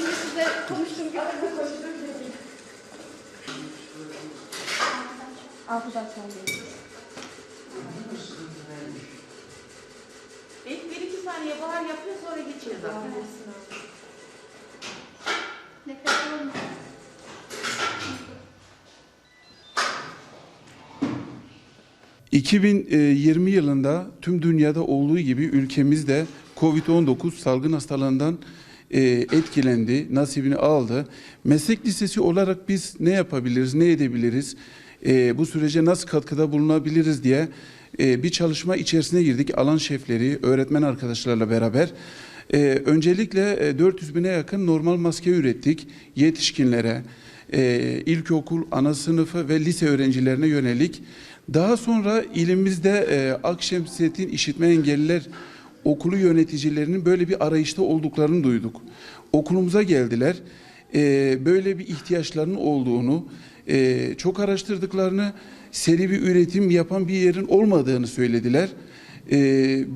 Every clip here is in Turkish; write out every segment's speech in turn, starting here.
size konuştuğum gibi Arkadaşlar İlk bir iki saniye bahar yapıyor sonra geçiyor zaten. Nefes alın. Ee, 2020 yılında tüm dünyada olduğu gibi ülkemizde Covid-19 salgın hastalığından e, etkilendi, nasibini aldı. Meslek lisesi olarak biz ne yapabiliriz, ne edebiliriz, e, bu sürece nasıl katkıda bulunabiliriz diye e, bir çalışma içerisine girdik. Alan şefleri, öğretmen arkadaşlarla beraber. Öncelikle e, 400 bine yakın normal maske ürettik yetişkinlere, e, ilkokul, ana sınıfı ve lise öğrencilerine yönelik. Daha sonra ilimizde e, Akşemsettin İşitme Engelliler Okulu yöneticilerinin böyle bir arayışta olduklarını duyduk. Okulumuza geldiler. E, böyle bir ihtiyaçlarının olduğunu, e, çok araştırdıklarını, seri bir üretim yapan bir yerin olmadığını söylediler. E,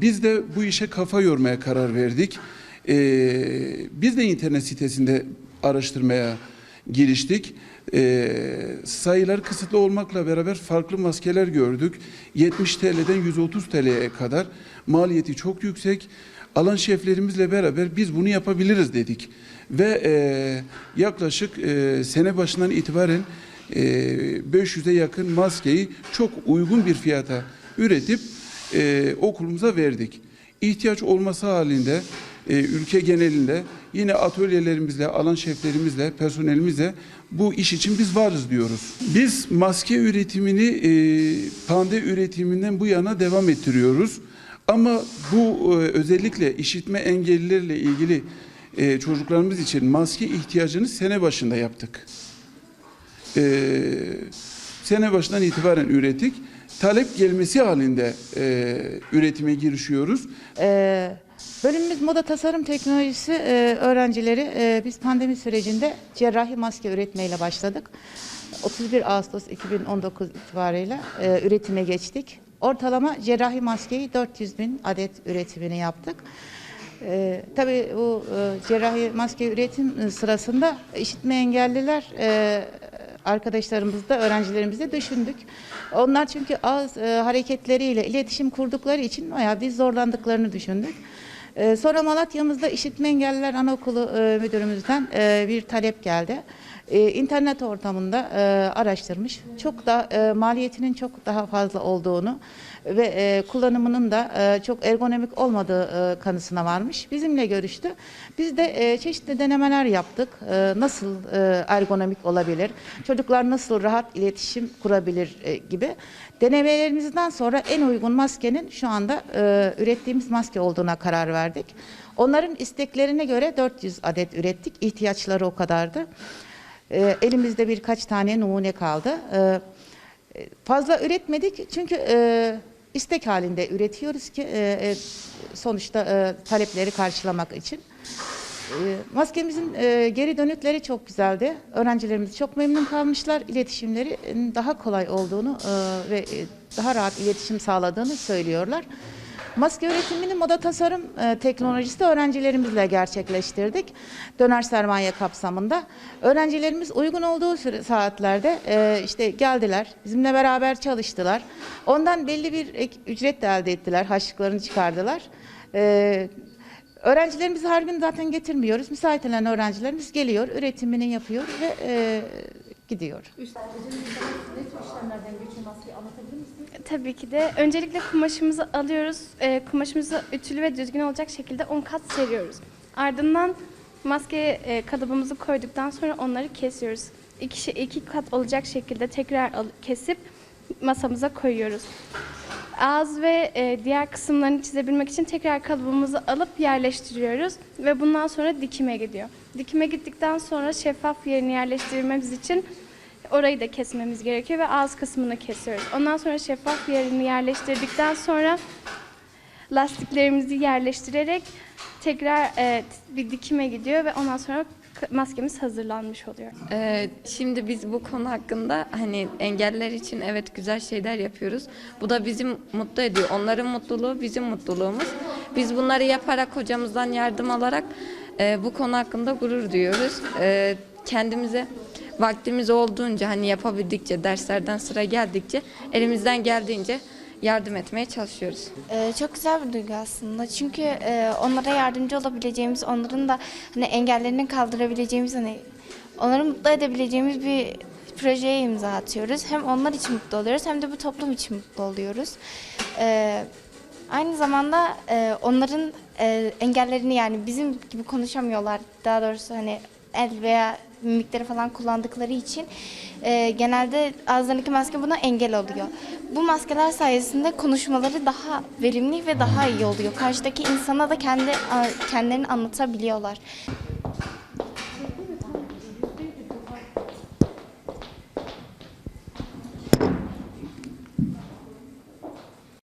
biz de bu işe kafa yormaya karar verdik. E, biz de internet sitesinde araştırmaya giriştik. Ee, sayılar kısıtlı olmakla beraber farklı maskeler gördük. 70 TL'den 130 TL'ye kadar maliyeti çok yüksek. Alan şeflerimizle beraber biz bunu yapabiliriz dedik. Ve e, yaklaşık e, sene başından itibaren e, 500'e yakın maskeyi çok uygun bir fiyata üretip e, okulumuza verdik. İhtiyaç olması halinde e, ülke genelinde yine atölyelerimizle, alan şeflerimizle, personelimizle bu iş için biz varız diyoruz. Biz maske üretimini e, pande üretiminden bu yana devam ettiriyoruz. Ama bu e, özellikle işitme engellilerle ilgili e, çocuklarımız için maske ihtiyacını sene başında yaptık. E, sene başından itibaren ürettik. Talep gelmesi halinde e, üretime girişiyoruz. Ee, bölümümüz moda tasarım teknolojisi e, öğrencileri e, biz pandemi sürecinde cerrahi maske üretmeyle başladık. 31 Ağustos 2019 itibariyle e, üretime geçtik. Ortalama cerrahi maskeyi 400 bin adet üretimini yaptık. Ee, tabii bu e, cerrahi maske üretim sırasında işitme engelliler e, arkadaşlarımız da öğrencilerimiz de düşündük. Onlar çünkü ağız e, hareketleriyle iletişim kurdukları için bayağı biz zorlandıklarını düşündük. E, sonra Malatya'mızda İşitme Engelliler Anaokulu e, müdürümüzden e, bir talep geldi. E, internet ortamında e, araştırmış. Çok da e, maliyetinin çok daha fazla olduğunu ve e, kullanımının da çok ergonomik olmadığı kanısına varmış. Bizimle görüştü. Biz de çeşitli denemeler yaptık. Nasıl ergonomik olabilir? Çocuklar nasıl rahat iletişim kurabilir gibi. Denemelerimizden sonra en uygun maskenin şu anda ürettiğimiz maske olduğuna karar verdik. Onların isteklerine göre 400 adet ürettik. İhtiyaçları o kadardı. E, elimizde birkaç tane numune kaldı. E, fazla üretmedik çünkü e, istek halinde üretiyoruz ki e, e, sonuçta e, talepleri karşılamak için. E, maskemizin geri dönükleri çok güzeldi. Öğrencilerimiz çok memnun kalmışlar. İletişimleri e, daha kolay olduğunu e, ve e, daha rahat iletişim sağladığını söylüyorlar. Maske üretimini moda tasarım e, teknolojisi öğrencilerimizle gerçekleştirdik. Döner sermaye kapsamında. Öğrencilerimiz uygun olduğu süre, saatlerde e, işte geldiler, bizimle beraber çalıştılar. Ondan belli bir ek, ücret de elde ettiler, harçlıklarını çıkardılar. E, öğrencilerimizi her gün zaten getirmiyoruz. Müsait olan öğrencilerimiz geliyor, üretimini yapıyor ve e, gidiyor. Tabii ki de. Öncelikle kumaşımızı alıyoruz. Ee, kumaşımızı ütülü ve düzgün olacak şekilde 10 kat seriyoruz. Ardından maskeye e, kalıbımızı koyduktan sonra onları kesiyoruz. İki, iki kat olacak şekilde tekrar al- kesip masamıza koyuyoruz. Ağız ve e, diğer kısımlarını çizebilmek için tekrar kalıbımızı alıp yerleştiriyoruz ve bundan sonra dikime gidiyor. Dikime gittikten sonra şeffaf yerini yerleştirmemiz için orayı da kesmemiz gerekiyor ve ağız kısmını kesiyoruz. Ondan sonra şeffaf yerini yerleştirdikten sonra lastiklerimizi yerleştirerek tekrar e, bir dikime gidiyor ve ondan sonra maskemiz hazırlanmış oluyor. Ee, şimdi biz bu konu hakkında hani engeller için evet güzel şeyler yapıyoruz. Bu da bizi mutlu ediyor. Onların mutluluğu bizim mutluluğumuz. Biz bunları yaparak hocamızdan yardım alarak E, bu konu hakkında gurur duyuyoruz. E, kendimize vaktimiz olduğunca hani yapabildikçe derslerden sıra geldikçe elimizden geldiğince yardım etmeye çalışıyoruz. Ee, çok güzel bir duygu aslında. Çünkü e, onlara yardımcı olabileceğimiz, onların da hani engellerini kaldırabileceğimiz, hani onları mutlu edebileceğimiz bir projeye imza atıyoruz. Hem onlar için mutlu oluyoruz hem de bu toplum için mutlu oluyoruz. Ee, aynı zamanda e, onların e, engellerini yani bizim gibi konuşamıyorlar. Daha doğrusu hani el veya mimikleri falan kullandıkları için e, genelde ağızlarındaki maske buna engel oluyor. Bu maskeler sayesinde konuşmaları daha verimli ve daha iyi oluyor. Karşıdaki insana da kendi kendilerini anlatabiliyorlar.